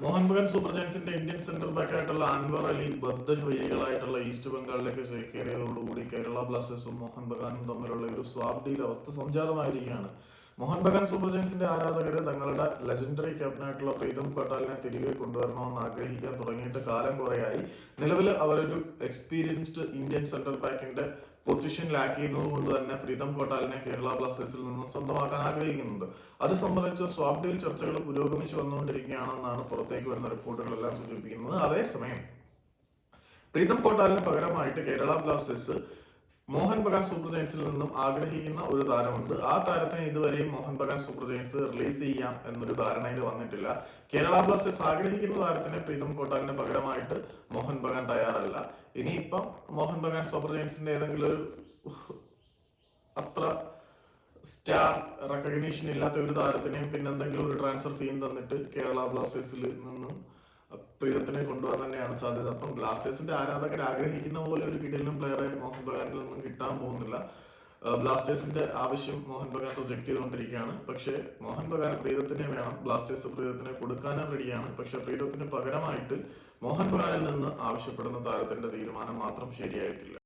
Mohan Bagan super ജയൻസിന്റെ Indian centre back ആയിട്ടുള്ള അൻവർ അലി ബദ്ധശൈലികളായിട്ടുള്ള ഈസ്റ്റ് ബംഗാളിലേക്ക് ചേക്കേറിയതോടുകൂടി കേരള ബ്ലാസ്റ്റേഴ്സും മോഹൻ ബഗാനും തമ്മിലുള്ള ഒരു സ്വാബ് ഡീൽ അവസ്ഥ സംജാതമായിരിക്കുകയാണ്. മോഹൻ ബഗാൻ സൂപ്പർ ജയൻസിന്റെ ആരാധകരെ തങ്ങളുടെ ലെജൻഡറി ക്യാപ്റ്റനായിട്ടുള്ള പ്രീതം പട്ടാലിനെ തിരികെ കൊണ്ടുവരണമെന്ന് ആഗ്രഹിക്കാൻ തുടങ്ങിയിട്ട് കാലം കുറയായി. നിലവിൽ അവരൊരു എക്സ്പീരിയൻസ്ഡ് ഇന്ത്യൻ സെന്റർ ബാക്കിന്റെ പൊസിഷൻ ലാക്ക് ചെയ്യുന്നതുകൊണ്ട് തന്നെ പ്രീതം കോട്ടാലിനെ കേരള ബ്ലാസ്റ്റേഴ്സിൽ നിന്നും സ്വന്തമാക്കാൻ ആഗ്രഹിക്കുന്നുണ്ട്. അത് സംബന്ധിച്ച് സ്വാപ് ഡീൽ ചർച്ചകൾ പുരോഗമിച്ചു വന്നുകൊണ്ടിരിക്കുകയാണെന്നാണ് പുറത്തേക്ക് വരുന്ന റിപ്പോർട്ടുകളെല്ലാം സൂചിപ്പിക്കുന്നത്. അതേസമയം പ്രീതം കോട്ടാലിന് പകരമായിട്ട് കേരള ബ്ലാസ്റ്റേഴ്സ് മോഹൻ ബഗാൻ സൂപ്പർ ജയൻസിൽ നിന്നും ആഗ്രഹിക്കുന്ന ഒരു താരമുണ്ട്. ആ താരത്തിന് ഇതുവരെയും Mohan Bagan super giants release ചെയ്യാം എന്നൊരു ധാരണയിൽ വന്നിട്ടില്ല. കേരള ബ്ലാസ്റ്റേഴ്സ് ആഗ്രഹിക്കുന്ന താരത്തിന് പ്രീതം കോട്ടാലിന് പകരമായിട്ട് മോഹൻ ബഗാൻ തയ്യാറല്ല ഇനിയിപ്പം മോഹൻ ബഗാൻ സൂപ്പർ ജയൻസിന്റെ ഏതെങ്കിലും ഒരു അത്ര സ്റ്റാർ റെക്കഗ്നീഷൻ ഇല്ലാത്ത ഒരു താരത്തിനെയും പിന്നെ എന്തെങ്കിലും ഒരു ട്രാൻസ്ഫർ ഫീം തന്നിട്ട് കേരള ബ്ലാസ്റ്റേഴ്സിൽ നിന്നും പ്രീതത്തിനെ കൊണ്ടുപോകാൻ തന്നെയാണ് സാധ്യത. അപ്പം ബ്ലാസ്റ്റേഴ്സിന്റെ ആരാധകർ ആഗ്രഹിക്കുന്ന പോലെ ഒരു കിടിലും പ്ലെയറെ മോഹൻ ബഗാനിൽ നിന്നും കിട്ടാൻ പോകുന്നില്ല. ബ്ലാസ്റ്റേഴ്സിന്റെ ആവശ്യം മോഹൻ ബഗാൻ റിജക്ട് ചെയ്തുകൊണ്ടിരിക്കുകയാണ്. പക്ഷെ മോഹൻ ബഗാൻ പ്രീതത്തിനെ വേണം ബ്ലാസ്റ്റേഴ്സ് പ്രീതത്തിനെ കൊടുക്കാനും റെഡിയാണ്. പക്ഷെ പ്രീതത്തിന് പകരമായിട്ട് മോഹൻ ബഗാനിൽ നിന്ന് ആവശ്യപ്പെടുന്ന താരത്തിന്റെ തീരുമാനം മാത്രം ശരിയായിട്ടില്ല.